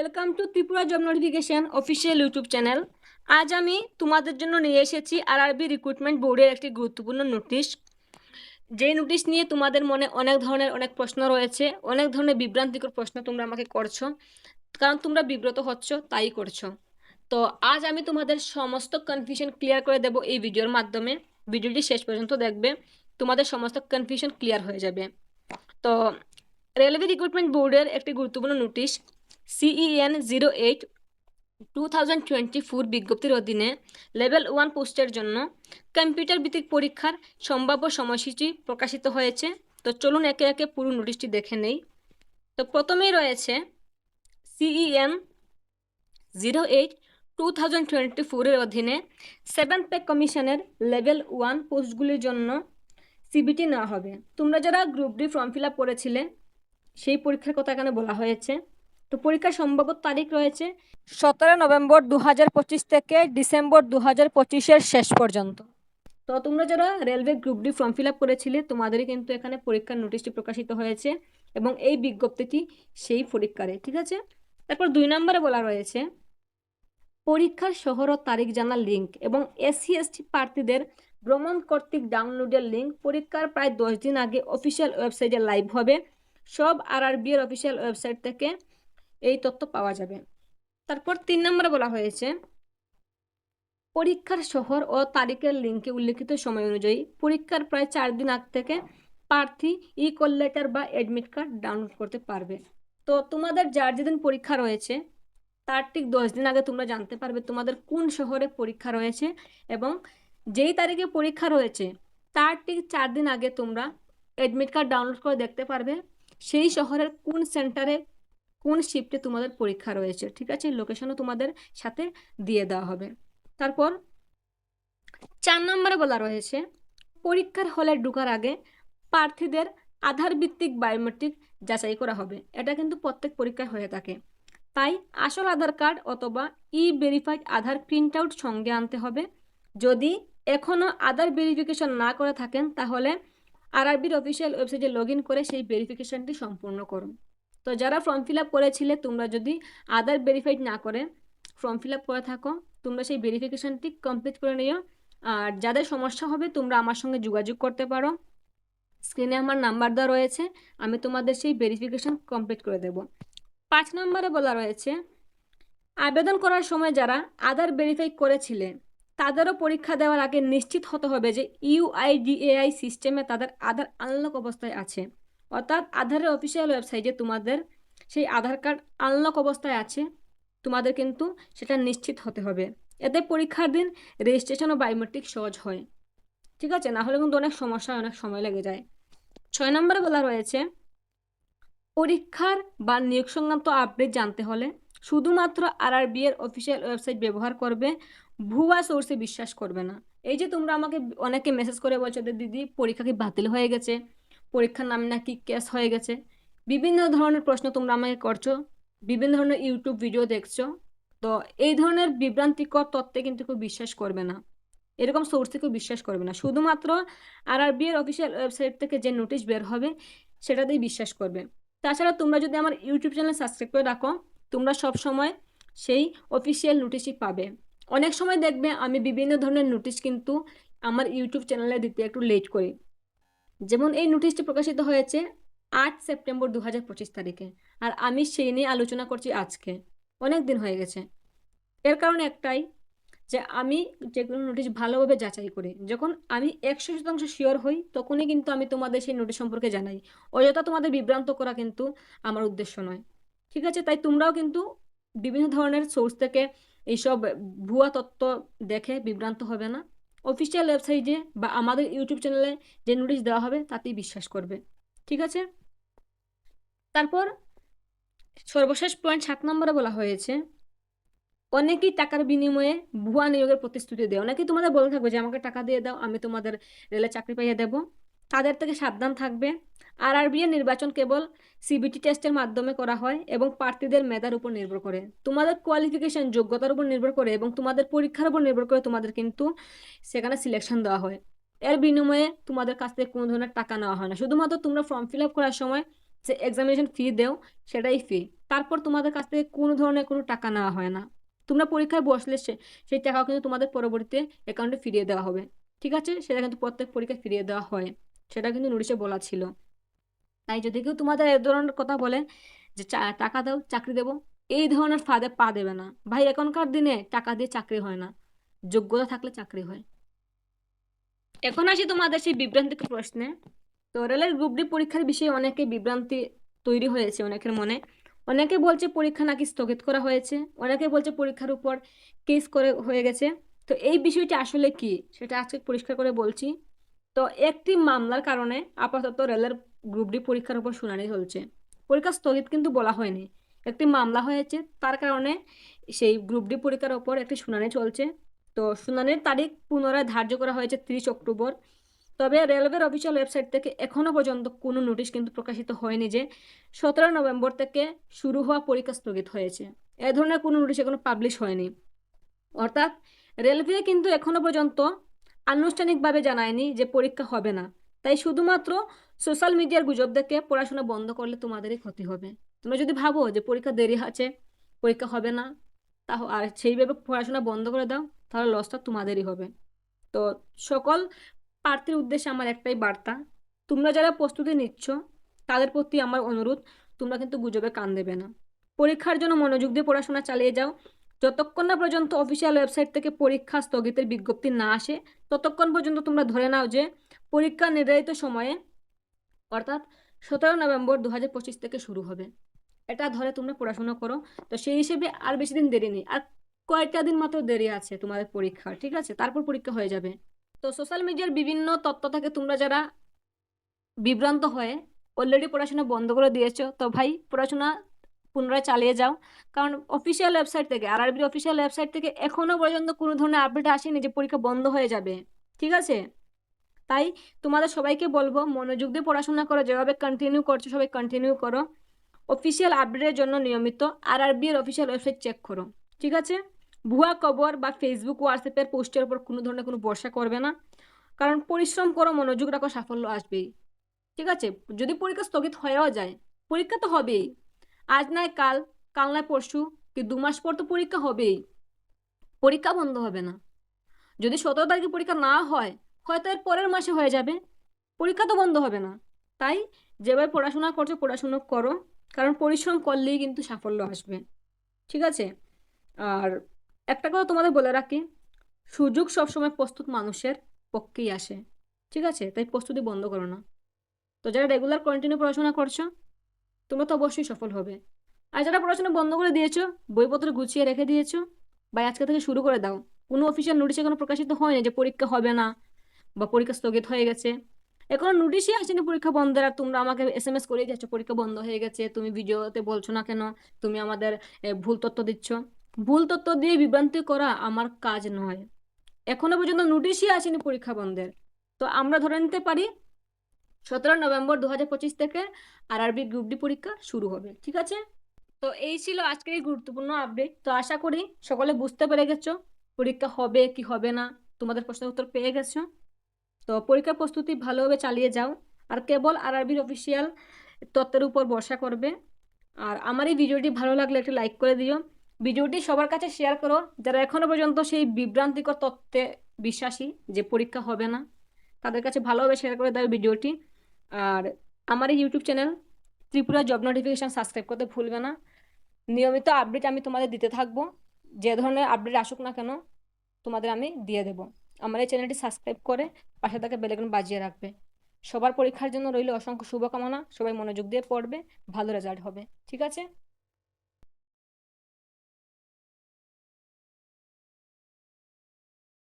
Welcome to Tripura job notification official YouTube channel আজ আমি তোমাদের জন্য নিয়ে এসেছি আরআরবি রিক্রুটমেন্ট বোর্ডের একটি গুরুত্বপূর্ণ নোটিশ যেই নোটিশ নিয়ে তোমাদের মনে অনেক ধরনের অনেক প্রশ্ন রয়েছে, অনেক ধরনের বিভ্রান্তিকর প্রশ্ন তোমরা আমাকে করছ, কারণ তোমরা বিব্রত হচ্ছ, তাই করছ। তো আজ আমি তোমাদের সমস্ত কনফিউশন ক্লিয়ার করে দেবো এই ভিডিওর মাধ্যমে। ভিডিওটি শেষ পর্যন্ত দেখবে, তোমাদের সমস্ত কনফিউশন ক্লিয়ার হয়ে যাবে। তো রেলওয়ে রিক্রুটমেন্ট বোর্ডের একটি গুরুত্বপূর্ণ notice CEN zero eight two thousand twenty four বিজ্ঞপ্তির অধীনে লেভেল ওয়ান পোস্টের জন্য কম্পিউটার ভিত্তিক পরীক্ষার সম্ভাব্য সময়সূচি প্রকাশিত হয়েছে। তো চলুন একে একে পুরো নোটিশটি দেখে নেই। তো প্রথমেই রয়েছে CEN zero eight two thousand twenty ফোরের অধীনে সেভেন পে কমিশনের লেভেল ওয়ান পোস্টগুলির জন্য সিবিটি নেওয়া হবে। তোমরা যারা group D form fill up করেছিলে, সেই পরীক্ষার কথা এখানে বলা হয়েছে। তো পরীক্ষার সম্ভাব্য তারিখ রয়েছে সতেরো নভেম্বর দু হাজার পঁচিশ থেকে ডিসেম্বর দু হাজার শেষ পর্যন্ত। তো তোমরা যারা railway group D form fill up করেছিলে, তোমাদেরই কিন্তু এখানে পরীক্ষার নোটিশটি প্রকাশিত হয়েছে এবং এই বিজ্ঞপ্তিটি সেই পরীক্ষারে, ঠিক আছে? তারপর দুই নম্বরে বলা রয়েছে, পরীক্ষার শহর ও তারিখ জানার লিঙ্ক এবং এসসি এসটি প্রার্থীদের ভ্রমণ কর্তৃক ডাউনলোডের লিঙ্ক পরীক্ষার প্রায় দশ দিন আগে অফিসিয়াল ওয়েবসাইটে লাইভ হবে। সব আরআরবি এর অফিসিয়াল ওয়েবসাইট থেকে এই তথ্য পাওয়া যাবে। তারপর তিন নম্বরে বলা হয়েছে, পরীক্ষার শহর ও তারিখের লিঙ্কে উল্লেখিত সময় অনুযায়ী পরীক্ষার প্রায় চার দিন আগ থেকে প্রার্থী ই কল লেটার বা অ্যাডমিট কার্ড ডাউনলোড করতে পারবে। তো তোমাদের যার যেদিন পরীক্ষা রয়েছে, তার ঠিক দশ দিন আগে তোমরা জানতে পারবে তোমাদের কোন শহরে পরীক্ষা রয়েছে এবং যেই তারিখে পরীক্ষা রয়েছে, তার ঠিক চার দিন আগে তোমরা অ্যাডমিট কার্ড ডাউনলোড করে দেখতে পারবে সেই শহরের কোন সেন্টারে কোন শিফটে তোমাদের পরীক্ষা রয়েছে, ঠিক আছে? লোকেশনও তোমাদের সাথে দিয়ে দেওয়া হবে। তারপর চার নম্বরে বলা রয়েছে, পরীক্ষার হলে ঢোকার আগে প্রার্থীদের আধার ভিত্তিক বায়োমেট্রিক যাচাই করা হবে। এটা কিন্তু প্রত্যেক পরীক্ষায় হয়ে থাকে। তাই আসল আধার কার্ড অথবা e verified Aadhaar print out সঙ্গে আনতে হবে। যদি এখনও আধার ভেরিফিকেশন না করে থাকেন, তাহলে আরআরবির অফিসিয়াল ওয়েবসাইটে লগ করে সেই ভেরিফিকেশনটি সম্পূর্ণ করুন। তো যারা ফর্ম ফিল আপ করেছিলে, তোমরা যদি আদার ভেরিফাইড না করে ফর্ম ফিল আপ করে থাকো, তোমরা সেই ভেরিফিকেশনটি কমপ্লিট করে নিও। আর যাদের সমস্যা হবে, তোমরা আমার সঙ্গে যোগাযোগ করতে পারো। স্ক্রিনে আমার নাম্বার দেওয়া রয়েছে, আমি তোমাদের সেই ভেরিফিকেশন কমপ্লিট করে দেব। পাঁচ নম্বরে বলা রয়েছে, আবেদন করার সময় যারা আদার ভেরিফাই করেছিলে, তাদেরও পরীক্ষা দেওয়ার আগে নিশ্চিত হতে হবে যে ইউআইডিএআই সিস্টেমে তাদের আধার আনলক অবস্থায় আছে। অর্থাৎ আধারের অফিসিয়াল ওয়েবসাইটে তোমাদের সেই আধার কার্ড আনলক অবস্থায় আছে, তোমাদের কিন্তু সেটা নিশ্চিত হতে হবে। এতে পরীক্ষার দিন রেজিস্ট্রেশন ও বায়োমেট্রিক সহজ হয়। ঠিক আছে? না হলে কিন্তু অনেক সমস্যা, অনেক সময় লেগে যায়। ছয় নম্বরে বলা রয়েছে, পরীক্ষার বা নিয়োগ সংক্রান্ত আপডেট জানতে হলে শুধুমাত্র আরআরবি এর অফিসিয়াল ওয়েবসাইট ব্যবহার করবে, ভুয়া সোর্সে বিশ্বাস করবে না। এই যে তোমরা আমাকে অনেকে মেসেজ করে বলছো দিদি, পরীক্ষা কি বাতিল হয়ে গেছে? পরীক্ষার নামে নাকি কেস হয়ে গেছে। বিভিন্ন ধরনের প্রশ্ন তোমরা আমাকে করছ, বিভিন্ন ধরনের ইউটিউব ভিডিও দেখছ, তো এই ধরনের বিভ্রান্তিকর তত্ত্বে কিন্তু কেউ বিশ্বাস করবে না। এরকম সোর্সে কেউ বিশ্বাস করবে না। শুধুমাত্র আরআরবি এর অফিসিয়াল ওয়েবসাইট থেকে যে নোটিশ বের হবে সেটা সেটাতেই বিশ্বাস করবে। তাছাড়া তোমরা যদি আমার ইউটিউব চ্যানেল সাবস্ক্রাইব করে রাখো, তোমরা সব সময় সেই অফিসিয়াল নোটিশই পাবে। অনেক সময় দেখবে আমি বিভিন্ন ধরনের নোটিশ কিন্তু আমার ইউটিউব চ্যানেলে দিতে একটু লেট করি। যেমন এই নোটিশটি প্রকাশিত হয়েছে আট সেপ্টেম্বর দু হাজার পঁচিশ তারিখে, আর আমি সেই নিয়ে আলোচনা করছি আজকে। অনেক দিন হয়ে গেছে। এর কারণ একটাই যে আমি যেগুলো নোটিশ ভালোভাবে যাচাই করি। যখন আমি একশো শতাংশ শিওর হই, তখনই কিন্তু আমি তোমাদের সেই নোটিশ সম্পর্কে জানাই। অযথা তোমাদের বিভ্রান্ত করা কিন্তু আমার উদ্দেশ্য নয়। ঠিক আছে, তাই তোমরাও কিন্তু বিভিন্ন ধরনের সোর্স থেকে এইসব ভুয়া তত্ত্ব দেখে বিভ্রান্ত হবে না। অফিসিয়াল ওয়েবসাইটে বা আমাদের ইউটিউব চ্যানেলে যে নোটিশ দেওয়া হবে, তাতেই বিশ্বাস করবে। ঠিক আছে? তারপর সর্বশেষ পয়েন্ট সাত নম্বরে বলা হয়েছে, অনেকেই টাকার বিনিময়ে ভুয়া নিয়োগের প্রতিশ্রুতি দেয়। অনেকেই তোমাদের বলে থাকবে যে, আমাকে টাকা দিয়ে দাও, আমি তোমাদের রেলে চাকরি পাইয়ে দেবো। তাদের থেকে সাবধান থাকবে। আর আর এর নির্বাচন কেবল সিবিটি টেস্টের মাধ্যমে করা হয় এবং প্রার্থীদের মেধার উপর নির্ভর করে। তোমাদের কোয়ালিফিকেশন যোগ্যতার উপর নির্ভর করে এবং তোমাদের পরীক্ষার উপর নির্ভর করে তোমাদের কিন্তু সেখানে সিলেকশন দেওয়া হয়। এর বিনিময়ে তোমাদের কাছ থেকে কোনো ধরনের টাকা নেওয়া হয় না। শুধুমাত্র তোমরা ফর্ম ফিল আপ করার সময় যে এক্সামিনেশন ফি দেও, সেটাই ফি তারপর তোমাদের কাছ থেকে কোনো ধরনের কোনো টাকা নেওয়া হয় না। তোমরা পরীক্ষায় বসলে সেই টাকাও কিন্তু তোমাদের পরবর্তীতে অ্যাকাউন্টে ফিরিয়ে দেওয়া হবে। ঠিক আছে? সেটা কিন্তু প্রত্যেক পরীক্ষায় ফিরিয়ে দেওয়া হয়। সেটা কিন্তু নোটিশে বলা ছিল। তাই যদি কেউ তোমাদের এ ধরনের কথা বলে যে টাকা দাও, চাকরি দেবো, এই ধরনের ফাঁদে পা দেবে না। ভাই, এখনকার দিনে টাকা দিয়ে চাকরি হয় না। যোগ্যতা থাকলে চাকরি হয়। এখন আসি তোমাদের সেই বিভ্রান্তিক প্রশ্নে। তো রেলের গ্রুপ ডি পরীক্ষার বিষয়ে অনেকে বিভ্রান্তি তৈরি হয়েছে অনেকের মনে। অনেকে বলছে পরীক্ষা নাকি স্থগিত করা হয়েছে। অনেকে বলছে পরীক্ষার উপর কেস করে হয়ে গেছে। তো এই বিষয়টি আসলে কি? সেটা আজকে পরিষ্কার করে বলছি। তো একটি মামলার কারণে আপাতত রেলের গ্রুপ ডি পরীক্ষার উপর শুনানি চলছে। পরীক্ষা স্থগিত কিন্তু বলা হয়নি। একটি মামলা হয়েছে, তার কারণে সেই গ্রুপ ডি পরীক্ষার ওপর একটি শুনানি চলছে। তো শুনানির তারিখ পুনরায় ধার্য করা হয়েছে তিরিশ অক্টোবর। তবে রেলওয়ের অফিসিয়াল ওয়েবসাইট থেকে এখনও পর্যন্ত কোনো নোটিশ কিন্তু প্রকাশিত হয়নি যে সতেরো নভেম্বর থেকে শুরু হওয়া পরীক্ষা স্থগিত হয়েছে। এ ধরনের কোনো নোটিশ এখনও পাবলিশ হয়নি। অর্থাৎ রেলওয়ে কিন্তু এখনও পর্যন্ত আনুষ্ঠানিকভাবে জানায়নি যে পরীক্ষা হবে না। তাই শুধুমাত্র সোশ্যাল মিডিয়ার গুজব দেখে পড়াশোনা বন্ধ করলে তোমাদেরই ক্ষতি হবে। তোমরা যদি ভাবো যে পরীক্ষা দেরি আছে, পরীক্ষা হবে না তা আর সেইভাবে পড়াশোনা বন্ধ করে দাও, তাহলে লসটা তোমাদেরই হবে। তো সকল প্রার্থীর উদ্দেশ্যে আমার একটাই বার্তা, তোমরা যারা প্রস্তুতি নিচ্ছ, তাদের প্রতি আমার অনুরোধ, তোমরা কিন্তু গুজবে কান দেবে না। পরীক্ষার জন্য মনোযোগ দিয়ে পড়াশোনা চালিয়ে যাও। যতক্ষণ না পর্যন্ত অফিসিয়াল ওয়েবসাইট থেকে পরীক্ষা স্থগিতের বিজ্ঞপ্তি না আসে, ততক্ষণ পর্যন্ত তোমরা ধরে নাও যে পরীক্ষা নির্ধারিত সময়ে অর্থাৎ সতেরো নভেম্বর দু হাজার পঁচিশ থেকে শুরু হবে। এটা ধরে তোমরা পড়াশোনা করো। তো সেই হিসেবে আর বেশি দিন দেরি নেই। আর কয়েকটা দিন মাত্র দেরি আছে তোমাদের পরীক্ষা ঠিক আছে? তারপর পরীক্ষা হয়ে যাবে। তো সোশ্যাল মিডিয়ার বিভিন্ন তথ্য থেকে তোমরা যারা বিভ্রান্ত হয়ে অলরেডি পড়াশোনা বন্ধ করে দিয়েছ, তো ভাই পড়াশোনা পুনরায় চালিয়ে যাও। কারণ অফিসিয়াল ওয়েবসাইট থেকে আর আরবির অফিসিয়াল ওয়েবসাইট থেকে এখনও পর্যন্ত কোনো ধরনের আপডেট আসেনি যে পরীক্ষা বন্ধ হয়ে যাবে। ঠিক আছে? তাই তোমাদের সবাইকে বলব, মনোযোগ দিয়ে পড়াশোনা করো, যেভাবে কন্টিনিউ করছ সবাই কন্টিনিউ করো। অফিসিয়াল আপডেটের জন্য নিয়মিত আর আরবির অফিসিয়াল ওয়েবসাইট চেক করো, ঠিক আছে? ভুয়া খবর বা ফেসবুক হোয়াটসঅ্যাপের পোস্টের উপর কোনো ধরনের কোনো ভরসা করবে না, কারণ পরিশ্রম করো, মনোযোগ রাখো, সাফল্য আসবেই, ঠিক আছে? যদি পরীক্ষা স্থগিত হয়েও যায়, পরীক্ষা তো হবেই। আজ নয়, কাল কাল নয়, পরশু কি দু মাস পর তো পরীক্ষা হবেই। পরীক্ষা বন্ধ হবে না। যদি সতেরো তারিখে পরীক্ষা না হয় হয়তো এর পরের মাসে হয়ে যাবে। পরীক্ষা তো বন্ধ হবে না। তাই যেভাবে পড়াশোনা করছ, পড়াশুনো করো। কারণ পরিশ্রম করলেই কিন্তু সাফল্য আসবে। ঠিক আছে? আর একটা কথা তোমাদের বলে রাখি, সুযোগ সবসময় প্রস্তুত মানুষের পক্ষেই আসে। ঠিক আছে? তাই প্রস্তুতি বন্ধ করো না। তো যারা রেগুলার কন্টিনিউ পড়াশোনা করছ, তোমরা তো অবশ্যই সফল হবে। আর যারা পড়াশোনা বন্ধ করে দিয়েছ, বইপত্র গুছিয়ে রেখে দিয়েছ, বা আজকে থেকে শুরু করে দাও। কোনো অফিসিয়াল নোটিশে কোনো প্রকাশিত হয়নি যে পরীক্ষা হবে না। বা পরীক্ষা স্থগিত হয়ে গেছে। এখনও নোটিশই আসেনি পরীক্ষা বন্ধের আর তোমরা আমাকে এস এম এস করে যাচ্ছ, পরীক্ষা বন্ধ হয়ে গেছে, তুমি ভিডিওতে বলছো না কেন? তুমি আমাদের ভুল তথ্য দিচ্ছ। ভুল তথ্য দিয়ে বিভ্রান্তি করা আমার কাজ নয়। এখনও পর্যন্ত নোটিশই আসেনি পরীক্ষা বন্ধের। তো আমরা ধরে নিতে পারি সতেরো নভেম্বর দু হাজার পঁচিশ থেকে আর আরবি গ্রুপ ডি পরীক্ষা শুরু হবে, ঠিক আছে? তো এই ছিল আজকের এই গুরুত্বপূর্ণ আপডেট তো আশা করি সকলে বুঝতে পেরে গেছো, পরীক্ষা হবে কি হবে না, তোমাদের প্রশ্নের উত্তর পেয়ে গেছো। তো পরীক্ষার প্রস্তুতি ভালোভাবে চালিয়ে যাও। আর কেবল আর আরবির অফিসিয়াল তত্ত্বের উপর ভরসা করবে। আর আমার এই ভিডিওটি ভালো লাগলে একটি লাইক করে দিও। ভিডিওটি সবার কাছে শেয়ার করো। যারা এখনও পর্যন্ত সেই বিভ্রান্তিকর তত্ত্বে বিশ্বাসী যে পরীক্ষা হবে না, তাদের কাছে ভালোভাবে শেয়ার করে দাও ভিডিওটি। আর আমার এই YouTube channel Tripura job notification subscribe করতে ভুলবে না। নিয়মিত আপডেট আমি তোমাদের দিতে থাকব। যে ধরনের আপডেট আসুক না কেন, তোমাদের আমি দিয়ে দেবো। আমার এই চ্যানেলটি সাবস্ক্রাইব করে পাশে থাকা বেলেকন বাজিয়ে রাখবে। সবার পরীক্ষার জন্য রইল অসংখ্য শুভকামনা, সবাই মনোযোগ দিয়ে পড়বে, ভালো রেজাল্ট হবে। ঠিক আছে?